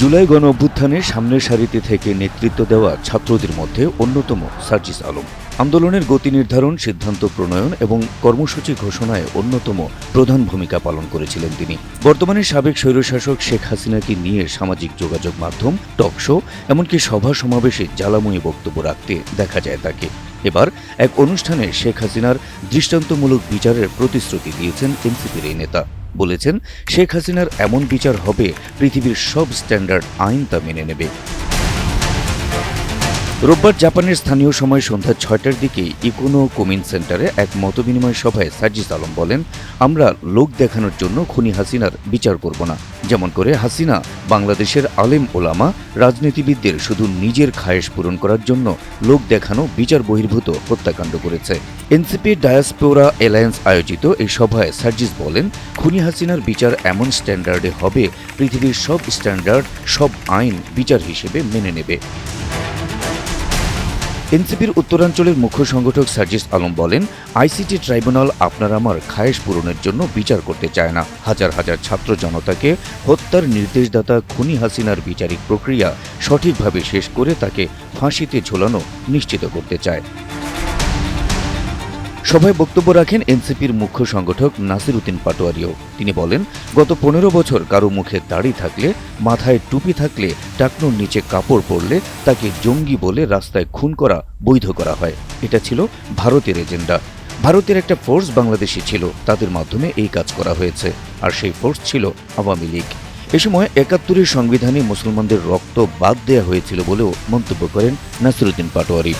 জুলাই গণ অভ্যুত্থানে সামনের সারিতে থেকে নেতৃত্ব দেওয়া ছাত্রদের মধ্যে অন্যতম সার্জিস আলম। আন্দোলনের গতি নির্ধারণ, সিদ্ধান্ত প্রণয়ন এবং কর্মসূচি ঘোষণায় অন্যতম প্রধান ভূমিকা পালন করেছিলেন তিনি। বর্তমানে সাবেক স্বৈরশাসক শেখ হাসিনাকে নিয়ে সামাজিক যোগাযোগ মাধ্যম, টক শো, এমনকি সভা সমাবেশে জ্বালাময়ী বক্তব্য রাখতে দেখা যায় তাকে। এবার এক অনুষ্ঠানে শেখ হাসিনার দৃষ্টান্তমূলক বিচারের প্রতিশ্রুতি দিয়েছেন এনসিপির এই নেতা। বলেছেন শেখ হাসিনার এমন বিচার হবে পৃথিবীর সব স্ট্যান্ডার্ড আইন তা মেনে নেবে। রোববার জাপানের স্থানীয় সময় সন্ধ্যা ছয়টার দিকে ইকোনো কোমিন সেন্টারে এক মতবিনিময় সভায় সার্জিস আলম বলেন, আমরা লোক দেখানোর জন্য খুনি হাসিনার বিচার করব না। যেমন করে হাসিনা বাংলাদেশের আলেম ওলামা, রাজনীতিবিদদের শুধু নিজের খায়েশ পূরণ করার জন্য লোক দেখানো বিচার বহির্ভূত হত্যাকাণ্ড করেছে। এনসিপি ডায়াসপোরা অ্যালায়েন্স আয়োজিত এই সভায় সার্জিস বলেন, খুনি হাসিনার বিচার এমন স্ট্যান্ডার্ডে হবে, পৃথিবীর সব স্ট্যান্ডার্ড, সব আইন বিচার হিসেবে মেনে নেবে। এনসিপির উত্তরাঞ্চলের মুখ্য সংগঠক সার্জিস আলম বলেন, আইসিটি ট্রাইব্যুনাল আপনার আমার খায়েশ পূরণের জন্য বিচার করতে চায় না। হাজার হাজার ছাত্র জনতাকে হত্যার নির্দেশদাতা খুনি হাসিনার বিচারিক প্রক্রিয়া সঠিকভাবে শেষ করে তাকে ফাঁসিতে ঝোলানো নিশ্চিত করতে চায়। সভায় বক্তব্য রাখেন এনসিপির মুখ্য সংগঠক নাসির উদ্দিন পাটোয়ারিও। তিনি বলেন, গত পনেরো বছর কারও মুখে দাড়ি থাকলে, মাথায় টুপি থাকলে, টাকনুর নিচে কাপড় পরলে তাকে জঙ্গি বলে রাস্তায় খুন করা, বৈধ করা হয়। এটা ছিল ভারতের এজেন্ডা। ভারতের একটা ফোর্স বাংলাদেশি ছিল, তাদের মাধ্যমে এই কাজ করা হয়েছে, আর সেই ফোর্স ছিল আওয়ামী লীগ। এ সময় একাত্তরের সংবিধানে মুসলমানদের রক্ত বাদ দেয়া হয়েছিল বলেও মন্তব্য করেন নাসিরুদ্দিন পাটোয়ারি।